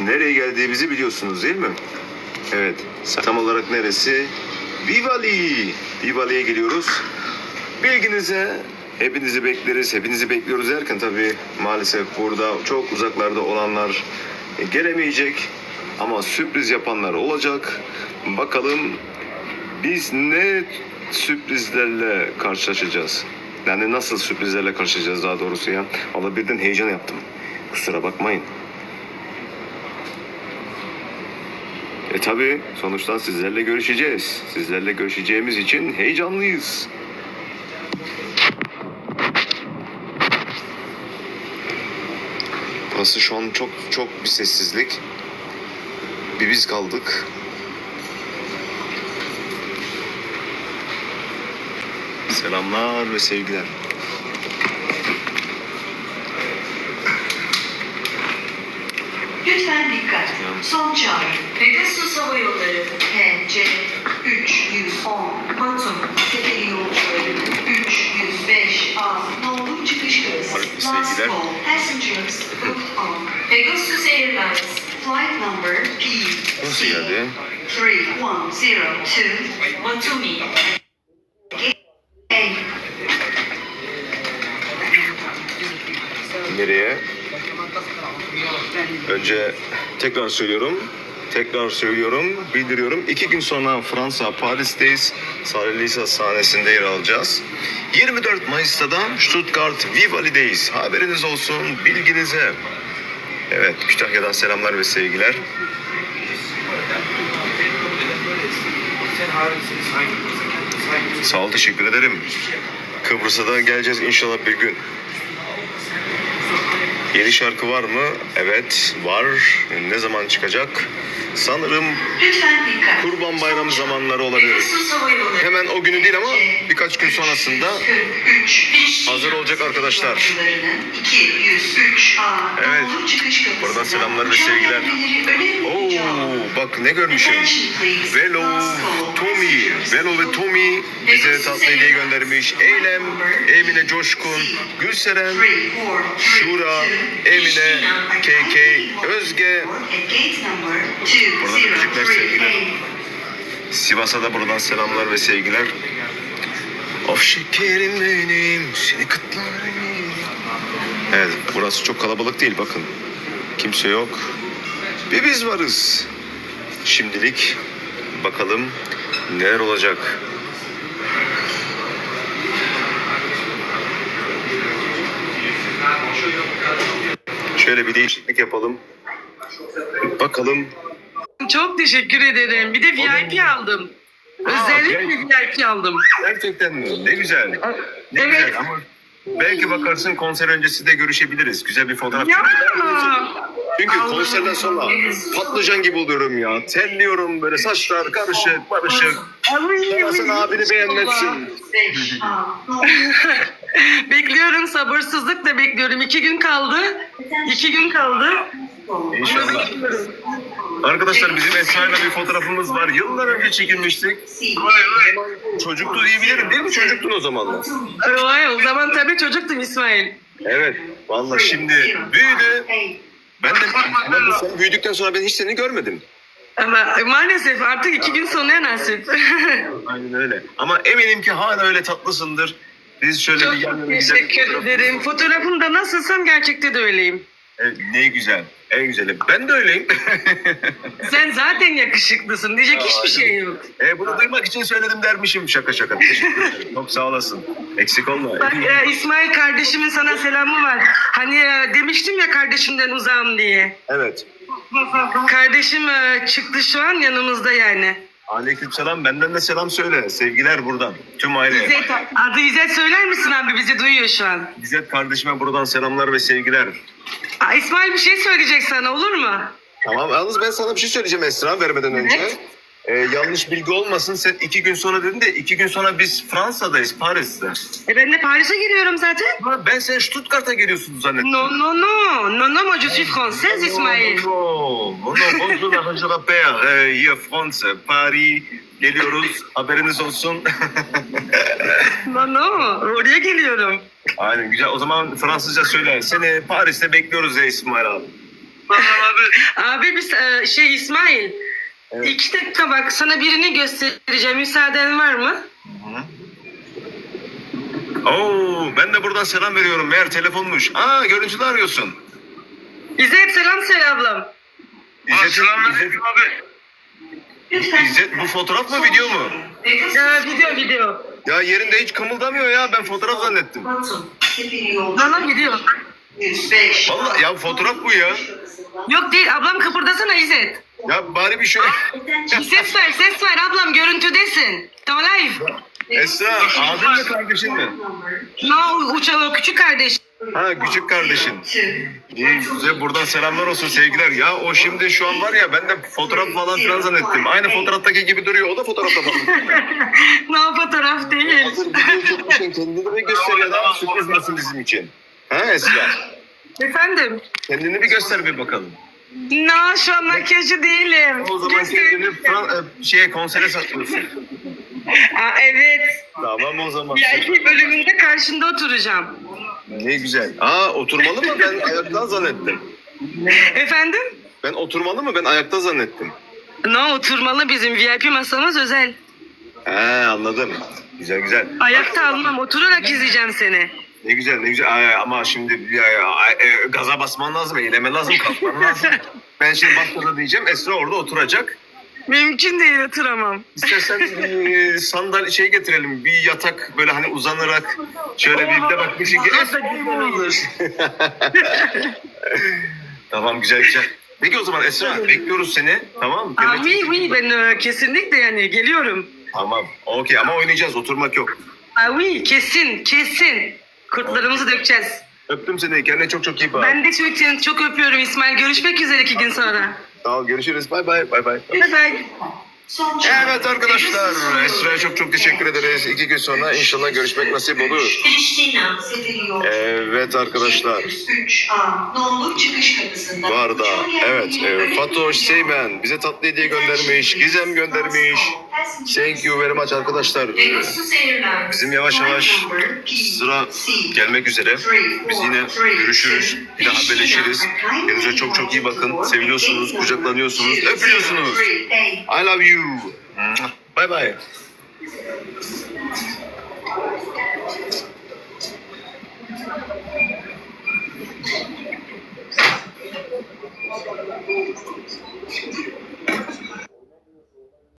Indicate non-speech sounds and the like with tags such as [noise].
nereye geldiğimizi biliyorsunuz değil mi? Evet. Tam olarak neresi? Vivali. Vivali'ye geliyoruz. Bilginize hepinizi bekleriz, hepinizi bekliyoruz derken tabii maalesef burada çok uzaklarda olanlar gelemeyecek ama sürpriz yapanlar olacak. Bakalım biz ne sürprizlerle karşılaşacağız? Yani nasıl sürprizlerle karşılaşacağız daha doğrusu ya? Valla birden heyecan yaptım. Kusura bakmayın. E tabi sonuçta sizlerle görüşeceğiz. Sizlerle görüşeceğimiz için heyecanlıyız. Burası şu an çok çok bir sessizlik. Bir biz kaldık. Selamlar ve sevgiler. Lütfen dikkat. Son çağrı. Pegasus Hava Yolları, PC 310 Batum Tepeli yolcuları 305 A Nolu çıkış. Harika Last call. Passengers booked on Pegasus Airlines, flight number P Nasıl geldi? 3102 Batumi, Önce tekrar söylüyorum. Tekrar söylüyorum, bildiriyorum. İki gün sonra Fransa, Paris'teyiz. Sarılisa sahnesinde yer alacağız. 24 Mayıs'ta da Stuttgart Vivali'deyiz. Haberiniz olsun, bilginize. Evet, Kütahya'dan selamlar ve sevgiler. Sağ ol, teşekkür ederim. Kıbrıs'a da geleceğiz inşallah bir gün. Yeni şarkı var mı? Evet, var. Ne zaman çıkacak? Sanırım. Kurban Bayramı zamanları olabilir. Hemen o günü değil ama birkaç gün sonrasında 43 hazır olacak arkadaşlar. Yolcularının 203 A Evet. Çıkış Buradan selamlar ve sevgiler. Oo, bak ne görmüşüm. Velo, Tommy, Velo ve Tommy bize tatlı hediye göndermiş. Eylem, Emine Coşkun, Gülseren, Şura, Emine, KK, Özge. Buradan öpücükler, sevgiler. Sivas'a da buradan selamlar ve sevgiler. Of şekerim benim, seni kıtlarım. Evet, burası çok kalabalık değil bakın. Kimse yok. Bir biz varız. Şimdilik bakalım neler olacak. Şöyle bir değişiklik yapalım. Bakalım. Çok teşekkür ederim. Bir de VIP aldım. Özellikle VIP aldım. Gerçekten mi? Ne güzel. Ne Evet. güzel ama belki bakarsın konser öncesi de görüşebiliriz. Güzel bir fotoğraf. Ya. Çünkü konserden sonra patlıcan gibi oluyorum ya. Terliyorum böyle saçlar karışık barışık. Sonrasında abini beğenmezsin. [laughs] bekliyorum sabırsızlıkla bekliyorum. İki gün kaldı. İki gün kaldı. İnşallah. Arkadaşlar bizim Esra'yla bir fotoğrafımız var. Yıllar önce çekilmiştik. Çocuktu diyebilirim değil mi? Çocuktun o zamanlar. Vay, o zaman tabii çocuktum İsmail. Evet. Vallahi şimdi büyüdü. Ben de ben de sen büyüdükten sonra ben hiç seni görmedim. Ama maalesef artık iki gün sonra nasip. [laughs] Aynen öyle. Ama eminim ki hala öyle tatlısındır. Biz şöyle Çok bir yan yana güzel bir teşekkür ederim. Fotoğrafımda nasılsam gerçekte de öyleyim. Evet, ne güzel. En güzeli. Ben de öyleyim. [laughs] Sen zaten yakışıklısın. Diyecek hiçbir şey yok. e, bunu duymak için söyledim dermişim şaka şaka. Teşekkür ederim. Çok sağ olasın. Eksik olma. Bak e, İsmail kardeşimin sana selamı var. Hani e, demiştim ya kardeşimden uzağım diye. Evet. Kardeşim e, çıktı şu an yanımızda yani. Aleykümselam. Benden de selam söyle. Sevgiler buradan. Tüm aileye. İzzet, adı İzzet söyler misin abi bizi duyuyor şu an. İzzet kardeşime buradan selamlar ve sevgiler. Aa, İsmail bir şey söyleyecek sana olur mu? Tamam. Yalnız ben sana bir şey söyleyeceğim Esra vermeden önce. Evet. Ee, yanlış bilgi olmasın. Sen iki gün sonra dedin de iki gün sonra biz Fransa'dayız, Paris'te. E ben de Paris'e giriyorum zaten. Ama ben sen Stuttgart'a geliyorsun zannettim. No no no. No no moi je suis française İsmail. No, no, no, bonjour, je rappelle. Ee, here France, Paris. Geliyoruz. Haberiniz olsun. No no. Oraya geliyorum. Aynen güzel. O zaman Fransızca söyle. Seni Paris'te bekliyoruz ya İsmail abi. [laughs] Abi biz e, şey İsmail. Evet. İki dakika bak sana birini göstereceğim. Müsaaden var mı? Oo, ben de buradan selam veriyorum. Meğer telefonmuş. Aa, görüntülü arıyorsun. İzzet selam söyle ablam. İzzet, İzzet, Lütfen. İzzet, bu fotoğraf mı video mu? Ya video video. Ya yerinde hiç kımıldamıyor ya. Ben fotoğraf zannettim. Seferi yolcu. Valla video. 105. Vallahi ya fotoğraf bu ya. Yok değil ablam kıpırdasana İzzet. Ya bari bir şey... Bir ses ver ses ver ablam görüntüdesin. Tamam live. Esra, abin mi kardeşin mi? No uçağı küçük kardeş. Ha, küçük kardeşin. İyi, güzel. Buradan selamlar olsun sevgiler. Ya o şimdi şu an var ya ben de fotoğraf falan filan zannettim. Aynı fotoğraftaki gibi duruyor. O da fotoğrafta falan. no fotoğraf [laughs] çekmişsin. Kendini bir göster ya da sürpriz nasıl bizim için? Ha Esra? Efendim? Kendini bir göster bir bakalım. No şu an makyajı değilim. O zaman kendini Fran- e, şeye konsere saklıyorsun. Aa, evet. Tamam o zaman. VIP bölümünde karşında oturacağım. Ne güzel. Aa oturmalı mı? Ben ayaktan zannettim. Efendim? Ben oturmalı mı? Ben ayakta zannettim. No oturmalı bizim VIP masamız özel. He anladım. Güzel güzel. Ayakta almam oturarak izleyeceğim seni. Ne güzel ne güzel. Ay, ama şimdi ya, ya, ay, e, gaza basman lazım, eyleme lazım, kalkman lazım. [laughs] ben şimdi başladı diyeceğim. Esra orada oturacak. Mümkün değil oturamam. İstersen [laughs] bir sandalye şey getirelim. Bir yatak böyle hani uzanarak şöyle bir de bak bir şey olur. [laughs] Tamam güzel güzel. Peki o zaman Esra bekliyoruz seni. Tamam mı? Aa, oui oui ben e, kesinlikle yani geliyorum. Tamam. Okey ama oynayacağız. Oturmak yok. Aa, oui kesin kesin. Kurtlarımızı dökeceğiz. Öptüm seni. Kendine çok çok iyi bak. Ben de çok, seni çok öpüyorum İsmail. Görüşmek üzere iki gün sonra. Sağ ol. Görüşürüz. Bay bay. Bay bay. Bye bye. Son Evet arkadaşlar. Esra'ya çok çok teşekkür ederiz. İki gün sonra inşallah görüşmek nasip olur. Evet arkadaşlar. 3A. Nolu çıkış kapısında. Bu arada evet e, Fatoş Seymen bize tatlı hediye göndermiş. Gizem göndermiş. Thank you very much arkadaşlar. Bizim yavaş yavaş sıra gelmek üzere. Biz yine görüşürüz. Yine haberleşiriz. Kendinize çok çok iyi bakın. Seviyorsunuz, kucaklanıyorsunuz, öpüyorsunuz. I love you. Bye bye.